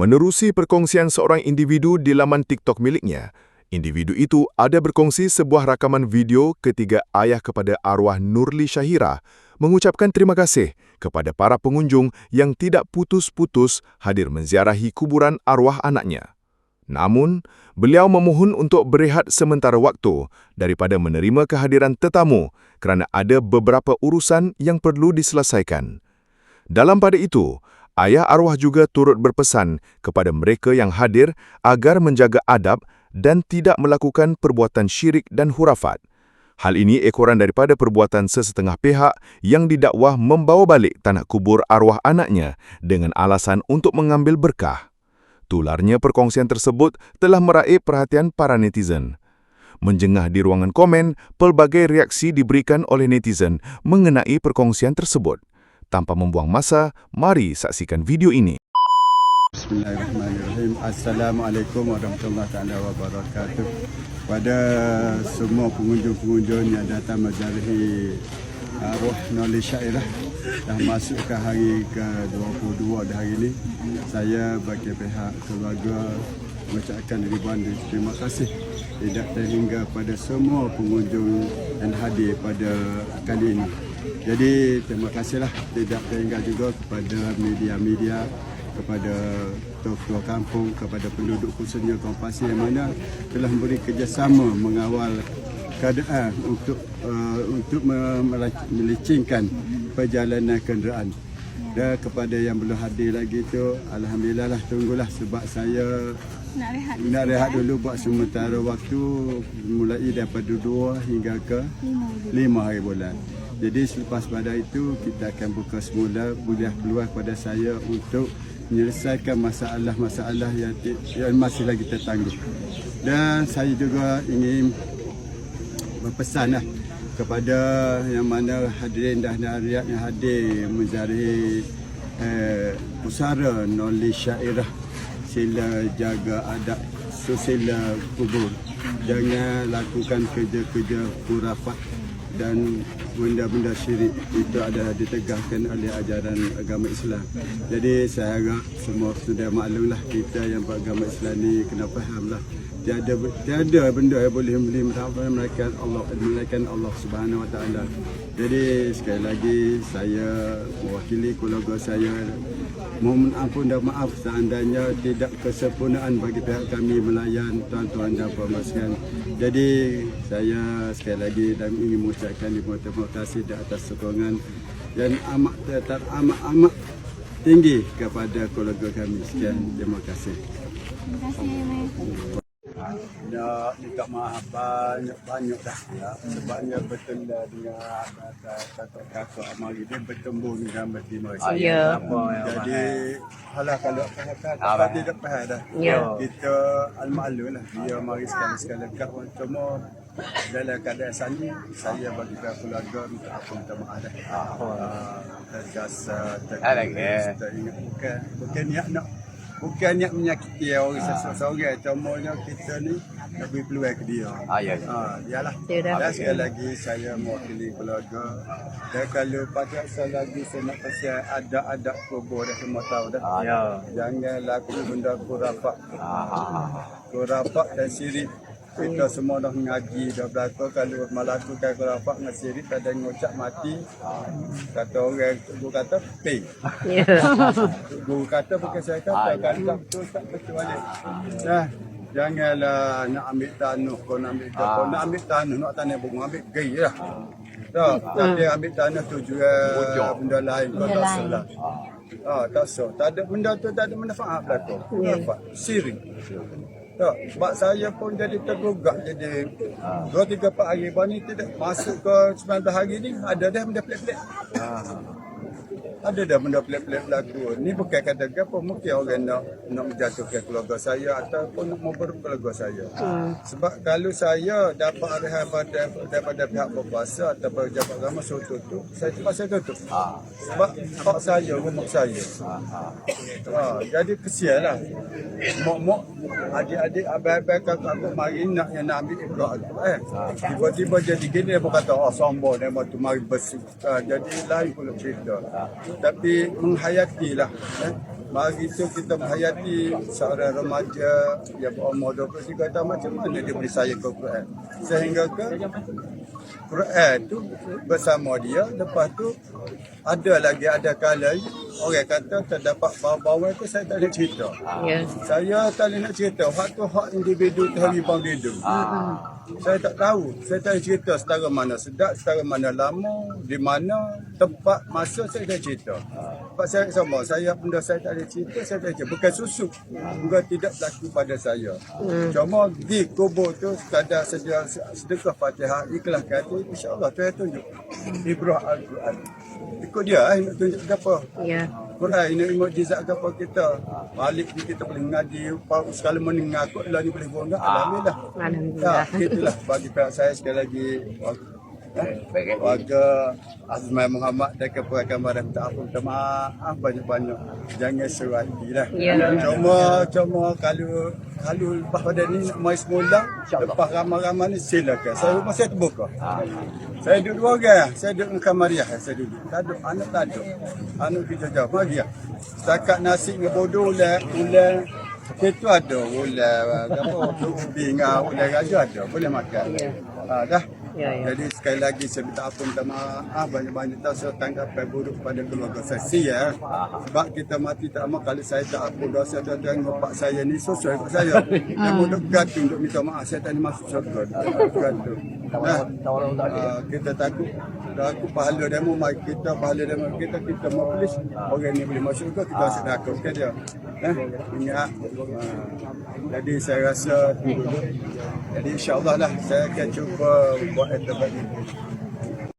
Menerusi perkongsian seorang individu di laman TikTok miliknya, individu itu ada berkongsi sebuah rakaman video ketiga ayah kepada arwah Nurli Syahira mengucapkan terima kasih kepada para pengunjung yang tidak putus-putus hadir menziarahi kuburan arwah anaknya. Namun, beliau memohon untuk berehat sementara waktu daripada menerima kehadiran tetamu kerana ada beberapa urusan yang perlu diselesaikan. Dalam pada itu, ayah arwah juga turut berpesan kepada mereka yang hadir agar menjaga adab dan tidak melakukan perbuatan syirik dan hurafat. Hal ini ekoran daripada perbuatan sesetengah pihak yang didakwah membawa balik tanah kubur arwah anaknya dengan alasan untuk mengambil berkah. Tularnya perkongsian tersebut telah meraih perhatian para netizen. Menjengah di ruangan komen, pelbagai reaksi diberikan oleh netizen mengenai perkongsian tersebut. Tanpa membuang masa, mari saksikan video ini. Bismillahirrahmanirrahim. Assalamualaikum warahmatullahi taala wabarakatuh. Pada semua pengunjung-pengunjung yang datang menziarahi arwah Noli Syairah dah masuk ke hari ke-22 dah hari ini. Saya bagi pihak keluarga mengucapkan ribuan terima kasih tidak terhingga pada semua pengunjung yang hadir pada kali ini. Jadi terima kasihlah tidak terhingga juga kepada media-media kepada ketua kampung kepada penduduk khususnya kaum pasir yang mana telah memberi kerjasama mengawal keadaan untuk uh, untuk melecingkan perjalanan kenderaan dan kepada yang belum hadir lagi tu alhamdulillah lah tunggulah sebab saya nak rehat dulu, nak rehat eh? dulu buat sementara waktu mulai daripada 2 hingga ke 5 hari bulan. Jadi selepas pada itu kita akan buka semula boleh keluar kepada saya untuk menyelesaikan masalah-masalah yang, yang masih lagi tertangguh. Dan saya juga ingin berpesan lah kepada yang mana hadirin dan hadirat yang hadir menjadi eh, pusara Noli Syairah. Sila jaga adab susila kubur. Jangan lakukan kerja-kerja kurafat dan benda-benda syirik itu adalah ditegakkan oleh ajaran agama Islam. Jadi saya harap semua sudah maklumlah kita yang beragama Islam ni kena fahamlah tiada tiada benda yang boleh membeli melainkan Allah melainkan Allah Subhanahu Wa Taala. Jadi sekali lagi saya mewakili keluarga saya mohon ampun dan maaf seandainya tidak kesempurnaan bagi pihak kami melayan tuan-tuan dan puan sekalian. Jadi saya sekali lagi dan ingin mengucapkan terima kasih di atas sokongan yang amat tetap amat amat tinggi kepada keluarga kami. Sekian terima kasih. Terima kasih. Nak minta maaf banyak banyak dah. Ya. sebabnya betul lah dengan kata kakak amari dia bertemu dengan betina Oh, ya. jadi halah kalau kata Ah, kata dia tak faham dah. Ya. kita al-malu lah. Dia mari sekali-sekali kat cuma dalam keadaan sani saya bagi pihak keluarga minta apa minta maaf dah. Ah, tergas Ada ke? teringat. Bukan bukan niat nak bukan niat menyakiti orang seseorang cumanya kita ni lebih peluang ke dia Ah, ya, ya. Ha, dialah. Ya. Dan sekali lagi saya mewakili keluarga. Dan kalau pada saya lagi saya nak pasal ada-ada kubur dah semua tahu dah. Ah, ya. Jangan laku benda kurafak. Ah, Kurafak dan sirik. Kita semua dah ngaji dah berlaku kalau melakukan kurafak dengan sirik ada ngucap mati. Kata orang guru kata pay. Guru kata bukan saya kata kan tak betul tak betul balik. Nah, janganlah nak ambil tanah kau nak ambil kau kau nak ambil tanah nak tanah bunga ambil gay lah. Tak, tapi ambil tanah tu juga benda lain kau tak salah. Ah, tak so. Tak ada benda tu tak ada manfaat belaka. Manfaat siri. Tak, sebab saya pun jadi tergugak jadi. Dua tiga empat hari. Baru ni tidak masuk ke 19 hari ni ada dah benda pelik-pelik. Ada dah benda pelik-pelik berlaku. Ni bukan kata apa mungkin orang nak nak menjatuhkan keluarga saya ataupun nak memperuk keluarga saya. Sebab kalau saya dapat arahan pada daripada pihak berkuasa atau pejabat agama suruh tutup, saya terpaksa tutup. Sebab hak saya, rumah saya. Ha, jadi kesian lah. Mok-mok, adik-adik, abang-abang, kakak-kakak mari nak yang nak ambil ibrah aku. Eh, tiba-tiba jadi gini, dia berkata, oh sombong, dia mahu tu mari bersih. Ha, jadi lain pula cerita. Tapi menghayatilah. Eh. Mari itu kita menghayati seorang remaja yang berumur 23 tahun macam mana dia boleh sayang ke Quran. Sehingga ke Quran tu bersama dia lepas tu ada lagi ada kala orang kata terdapat bawah-bawah tu saya tak ada cerita. Ya. Saya tak boleh nak cerita hak tu hak individu terhibang individu. Saya tak tahu. Saya tak ada cerita setara mana sedap, setara mana lama, di mana, tempat, masa saya tak cerita. Sebab saya sama, saya benda saya tak ada cerita, saya tak cerita. Bukan susuk. Bukan tidak berlaku pada saya. Cuma di kubur tu sekadar sedia sedekah fatihah, ikhlas hati, insyaAllah Tuhan tunjuk. Ibrah Al-Quran. Ikut dia, eh, nak tunjuk apa. Ya. Quran ini mukjizat ke apa kita. Balik ni kita boleh ngaji, Pak sekali mendengar kot lah ni boleh buang dah. Alhamdulillah. Alhamdulillah. Ya, itulah bagi pihak saya sekali lagi warga Azmai Muhammad dan keperluan badan minta ampun. Minta maaf banyak-banyak. Jangan serati lah. Ya. cuma cuma kalau kalau lepas pada ni nak mai semula lepas ramai-ramai ni silakan. Saya rumah saya terbuka. Saya duduk dua orang saya duduk dengan kamariah saya duduk. Tak ada anak tak ada anak kita jauh. Mari ya setakat nasi dengan bodoh ular ular. Itu ada. Ular apa ubi dengan ular raja ada. Boleh makan. Ha, dah Ya, ya. jadi sekali lagi saya minta ampun minta maaf banyak-banyak tak saya tanggapan buruk pada keluarga saya. Sia sebab kita mati tak amat kalau saya tak ampun dosa dan tengok pak saya ni sesuai pak saya. Yang mau dekat untuk minta maaf. Saya tak masuk syurga dekat tu. Nah, ah, kita takut. Takut pahala demo mai kita pahala demo kita kita mau polis orang ni boleh masuk ke kita takut ke dia eh? Ingat ah, jadi saya rasa jadi insyaallah lah saya akan cuba buat yang terbaik